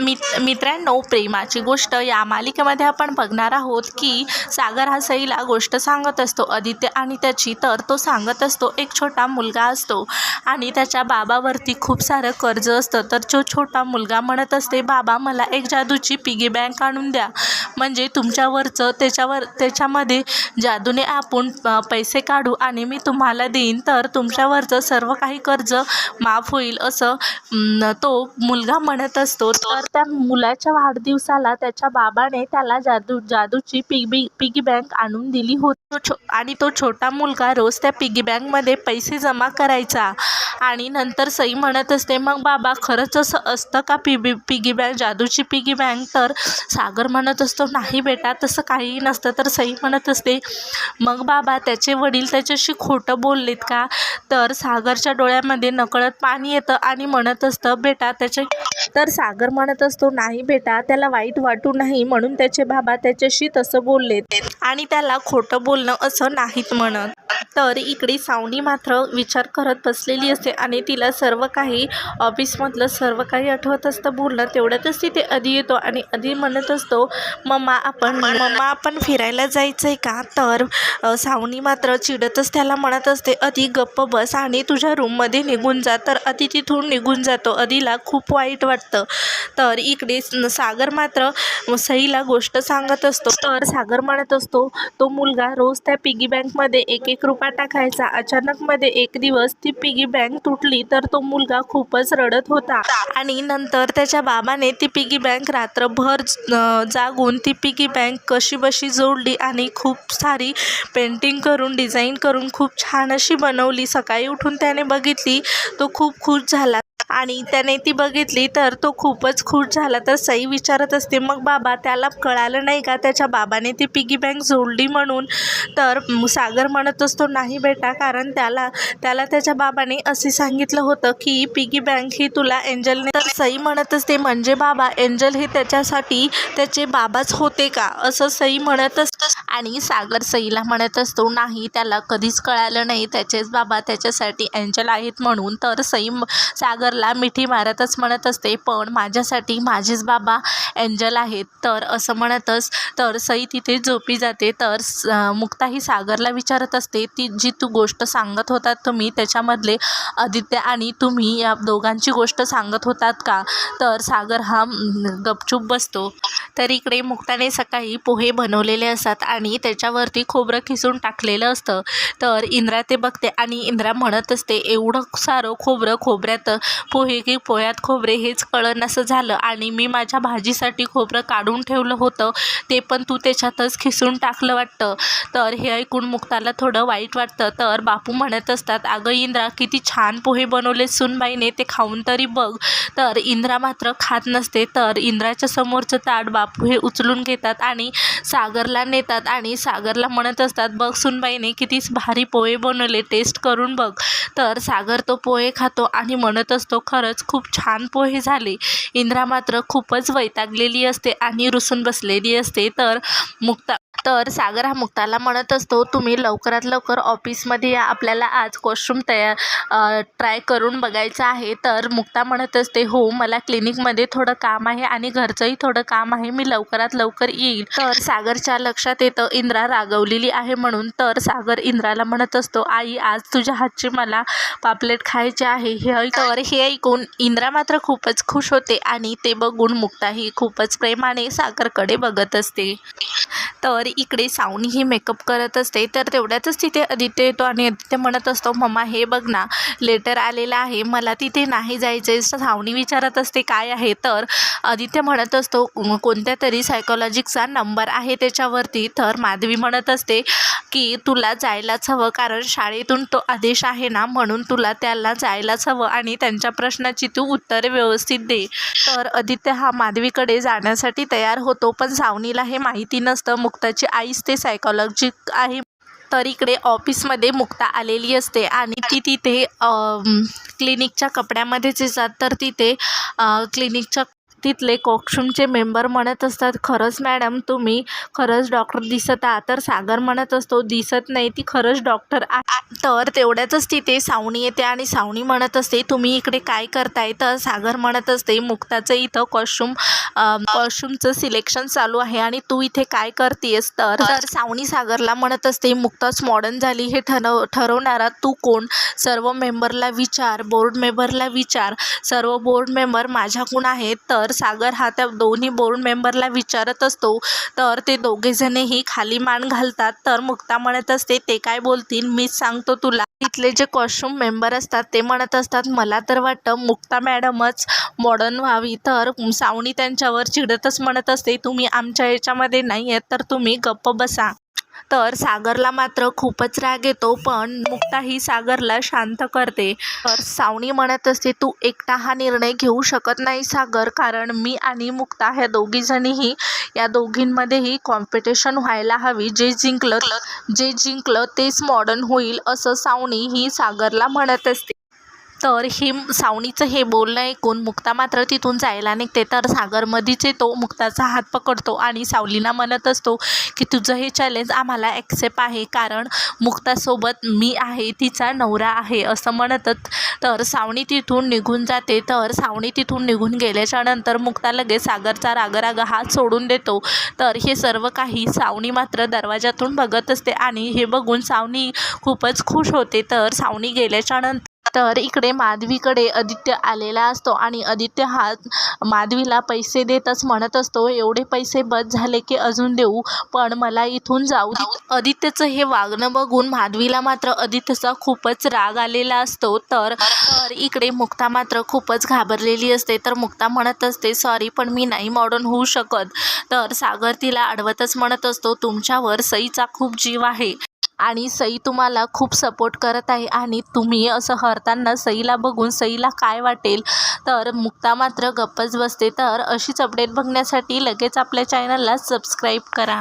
मित मित्रांनो प्रेमाची गोष्ट या मालिकेमध्ये आपण बघणार आहोत की सागर हा सईला गोष्ट सांगत असतो आदित्य आणि त्याची तर तो सांगत असतो एक छोटा मुलगा असतो. आणि त्याच्या बाबावरती खूप सारं कर्ज असतं तर जो छोटा मुलगा म्हणत असते बाबा मला एक जादूची पिगी बँक आणून द्या. म्हणजे तुमच्यावरचं त्याच्यावर त्याच्यामध्ये जादूने आपण पैसे काढू आणि मी तुम्हाला देईन तर तुमच्यावरचं सर्व काही कर्ज माफ होईल असं तो मुलगा म्हणत असतो. तर त्या मुलाच्या वाढदिवसाला त्याच्या बाबाने त्याला जादू जादूची पिगी पिगी बँक आणून दिली होती. छो आणि तो छोटा मुलगा रोज त्या पिगी बँकमध्ये पैसे जमा करायचा. आणि नंतर सई म्हणत असते मग बाबा खरंच असं असतं का पिबी पिगी बँक जादूची पिगी बँक? तर सागर म्हणत असतो नाही बेटा तसं काहीही नसतं. तर सई म्हणत असते मग बाबा त्याचे वडील त्याच्याशी खोटं बोललेत का? तर सागरच्या डोळ्यामध्ये नकळत पाणी येतं आणि म्हणत असतं बेटा त्याचे तर सागर म्हणत असतो नाही बेटा त्याला वाईट वाटू नाही म्हणून त्याचे बाबा त्याच्याशी तसं बोललेत आणि त्याला खोटं बोलणं असं नाहीत म्हणत. तर इकडे सावनी मात्र विचार करत बसलेली असते आणि तिला सर्व काही ऑफिसमधलं सर्व काही आठवत असतं. बोलणं तेवढ्यातच तिथे आधी येतो आणि आधी म्हणत असतो मम्मा आपण मम्मा आपण फिरायला जायचं आहे का? तर अ, सावनी मात्र चिडतच त्याला म्हणत असते अधी गप्प बस आणि तुझ्या रूममध्ये निघून जा. तर अति तिथून निघून जातो. अधीला खूप वाईट वाटतं. तर इकडे सागर मात्र सईला गोष्ट सांगत असतो. तर सागर म्हणत असतो तो मुलगा रोज त्या पिगी बँकमध्ये एक एक रुपया टाकायचा. अचानकमध्ये एक दिवस ती पिगी बँक तुटली तर तो मुलगा खूपच रडत होता. आणि नंतर त्याच्या बाबाने ती पिगी बँक रात्रभर जागून ती पिगी बँक कशी बशी जोडली आणि खूप सारी पेंटिंग करून डिझाईन करून खूप छान अशी बनवली. सकाळी उठून त्याने बघितली तो खूप खुश झाला. आणि त्याने ती बघितली तर तो खूपच खुश झाला. तर सई विचारत असते मग बाबा त्याला कळालं नाही का? त्याच्या बाबाने ती पिगी बँक जोडली म्हणून. तर सागर म्हणत असतो नाही बेटा कारण त्याला त्याला त्याच्या बाबाने असे सांगितलं होतं की पिगी बँक ही तुला एंजलने तर सई म्हणत असते म्हणजे बाबा एंजल हे त्याच्यासाठी त्याचे बाबाच होते का? असं सई म्हणत असतं. आणि सागर सईला म्हणत असतो नाही त्याला कधीच कळालं नाही. त्याचेच बाबा त्याच्यासाठी एंजल आहेत म्हणून. तर सई सागर मला मिठी मारतच म्हणत असते पण माझ्यासाठी माझेच बाबा एंजल आहेत. तर असं म्हणतच तर सई तिथे झोपी जाते. तर स- सागरला विचारत असते ती जी तू गोष्ट सांगत होतात तुम्ही त्याच्यामधले आदित्य आणि तुम्ही या दोघांची गोष्ट सांगत होतात का? तर सागर हा गपचूप बसतो. तर इकडे मुक्ताने सकाळी पोहे बनवलेले असतात आणि त्याच्यावरती खोबरं खिसून टाकलेलं असतं. तर इंद्रा ते बघते आणि इंद्रा म्हणत असते एवढं सारं खोबरं खोबऱ्यात पोहे की पोह्यात खोबरे हेच कळणसं झालं आणि मी माझ्या भाजीसाठी खोबरं काढून ठेवलं होतं. ते पण तू त्याच्यातच खिसून टाकलं वाटतं. तर हे ऐकून मुक्ताला थोडं वाईट वाटतं. तर बापू म्हणत असतात अगं इंद्रा किती छान पोहे बनवले सुनबाईने ते खाऊन तरी बघ. तर इंद्रा मात्र खात नसते. तर इंद्राच्या समोरचं ताट बाप हे उचलून घेतात आणि सागरला नेतात आणि सागरला म्हणत असतात बघ सुनबाईने किती भारी पोहे बनवले टेस्ट करून बघ. तर सागर तो पोहे खातो आणि म्हणत असतो खरंच खूप छान पोहे झाले. इंद्रा मात्र खूपच वैतागलेली असते आणि रुसून बसलेली असते. तर मुक्ता तर सागर हा मुक्ताला म्हणत असतो तुम्ही लवकरात लवकर ऑफिसमध्ये या. आपल्याला आज कॉस्ट्यूम तयार ट्राय करून बघायचं आहे. तर मुक्ता म्हणत असते हो मला क्लिनिकमध्ये थोडं काम आहे आणि घरचंही थोडं काम आहे. मी लवकरात लवकर येईल. तर सागरच्या लक्षात येतं इंद्रा रागवलेली आहे म्हणून. तर सागर इंद्राला म्हणत असतो आई आज तुझ्या हातची मला पापलेट खायचे आहे. हे तर हे ऐकून इंद्रा मात्र खूपच खुश होते आणि ते बघून मुक्ताही खूपच प्रेमाने सागरकडे बघत असते. तर इकडे सावनी ही मेकअप करत असते. तर तेवढ्यातच तिथे आदित्य येतो आणि आदित्य म्हणत असतो मम्मा हे बघ ना लेटर आलेलं आहे मला तिथे नाही जायचं आहे सावनी विचारत असते काय आहे? तर आदित्य म्हणत असतो कोणत्या तरी सायकोलॉजिकचा नंबर आहे त्याच्यावरती. तर माधवी म्हणत असते की तुला जायलाच हवं कारण शाळेतून तो आदेश आहे ना म्हणून तुला त्याला जायलाच हवं आणि त्यांच्या प्रश्नाची तू उत्तरे व्यवस्थित दे. तर आदित्य हा माधवीकडे जाण्यासाठी तयार होतो पण सावनीला हे माहिती नसतं. मुक्ताची आईच ते सायकोलॉजी आहे. तर इकडे ऑफिसमध्ये मुक्ता आलेली असते आणि ती तिथे क्लिनिकच्या कपड्यामध्येच येतात. तर तिथे क्लिनिकच्या तिथले कॉस्ट्युमचे मेंबर म्हणत असतात. खरंच मॅडम तुम्ही खरंच डॉक्टर दिसत. आहात तर सागर म्हणत असतो दिसत नाही ती खरंच डॉक्टर तर तेवढ्यातच तिथे सावनी येते आणि सावनी म्हणत असते तुम्ही इकडे काय करताय? तर सागर म्हणत असते मुक्ताचं इथं कॉस्ट्युम कॉस्ट्युमचं सिलेक्शन चालू आहे आणि तू इथे काय करतेस? तर तर सावनी सागरला म्हणत असते मुक्ताच मॉडर्न झाली हे ठरव ठरवणारा तू कोण? सर्व मेंबरला विचार बोर्ड मेंबरला विचार. सर्व बोर्ड मेंबर माझ्याकडून आहेत तर सागर हा त्या दोन्ही बोर्ड मेंबरला विचारत असतो. तर ते दोघेजणही खाली मान घालतात. तर मुक्ता म्हणत असते ते काय बोलतील? मीच सांगतो तुला. इथले जे कॉस्ट्युम मेंबर असतात ते म्हणत असतात मला तर वाटतं मुक्ता मॅडमच मॉडर्न व्हावी. तर सावणी त्यांच्यावर चिडतच म्हणत असते तुम्ही आमच्या याच्यामध्ये नाही आहेत तर तुम्ही गप्प बसा. तर सागरला मात्र खूपच राग येतो पण मुक्ता ही सागरला शांत करते. तर सावणी म्हणत असते तू एकटा हा निर्णय घेऊ शकत नाही सागर कारण मी आणि मुक्ता ह्या दोघीजणीही या दोघींमध्येही कॉम्पिटिशन व्हायला हवी. जे जिंकलं जे जिंकलं तेच मॉडर्न होईल असं सावणी ही सागरला म्हणत असते. तर हे सावणीचं हे बोलणं ऐकून मुक्ता मात्र तिथून जायला निघते तर सागर येतो मुक्ताचा हात पकडतो आणि सावलीना म्हणत असतो की तुझं हे चॅलेंज आम्हाला ॲक्सेप्ट आहे कारण मुक्तासोबत मी आहे तिचा नवरा आहे असं म्हणतच तर सावणी तिथून निघून जाते. तर सावणी तिथून निघून गेल्याच्यानंतर मुक्ता लगेच सागरचा रागराग हात सोडून देतो. तर हे सर्व काही सावणी मात्र दरवाजातून बघत असते आणि हे बघून सावणी खूपच खुश होते. तर सावनी गेल्याच्यानंतर तर इकडे माधवीकडे आदित्य आलेला असतो आणि आदित्य हा माधवीला पैसे देतच म्हणत असतो. एवढे पैसे बस झाले की अजून देऊ पण मला इथून जाऊ आदित्यचं हे वागणं बघून माधवीला मात्र आदित्यचा खूपच राग आलेला असतो. तर तर इकडे मुक्ता मात्र खूपच घाबरलेली असते. तर मुक्ता म्हणत असते सॉरी पण मी नाही मॉडर्न होऊ शकत. तर सागर तिला अडवतच म्हणत असतो तुमच्यावर सईचा खूप जीव आहे. आणि सई तुम्हाला खूप सपोर्ट करत आहे आणि तुम्ही असं हरताना सईला बघून सईला काय वाटेल? तर मुक्ता मात्र गप्पच बसते. तर अशीच अपडेट बघण्यासाठी लगेच आपल्या चॅनलला सबस्क्राईब करा.